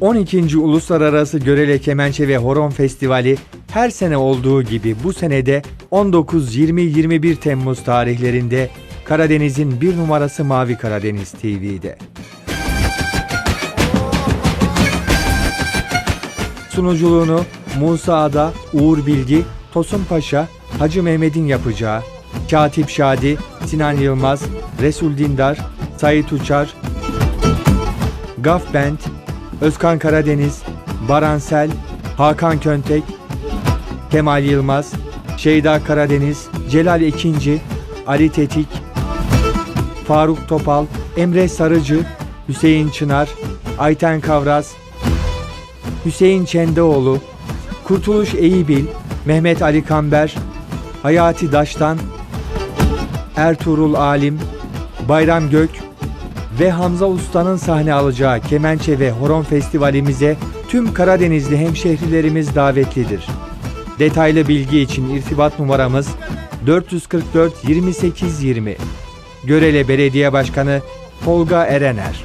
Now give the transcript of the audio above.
12. Uluslararası Görele Kemençe ve Horon Festivali her sene olduğu gibi bu senede 19, 20, 21 Temmuz tarihlerinde Karadeniz'in bir numarası Mavi Karadeniz TV'de. Sunuculuğunu Musa Ada, Uğur Bilgi, Tosun Paşa, Hacı Mehmet'in yapacağı, Katip Şadi, Sinan Yılmaz, Resul Dindar, Sait Uçar, Gaf Band, Özkan Karadeniz, Baransel, Hakan Köntek, Kemal Yılmaz, Şeyda Karadeniz, Celal Ekinci, Ali Tetik, Faruk Topal, Emre Sarıcı, Hüseyin Çınar, Ayten Kavraz, Hüseyin Çendeoğlu, Kurtuluş Eyibil, Mehmet Ali Kamber, Hayati Daştan, Ertuğrul Alim, Bayram Gök ve Hamza Usta'nın sahne alacağı Kemençe ve Horon Festivalimize tüm Karadenizli hemşehrilerimiz davetlidir. Detaylı bilgi için irtibat numaramız 444 28 20. Görele Belediye Başkanı Tolga Erener.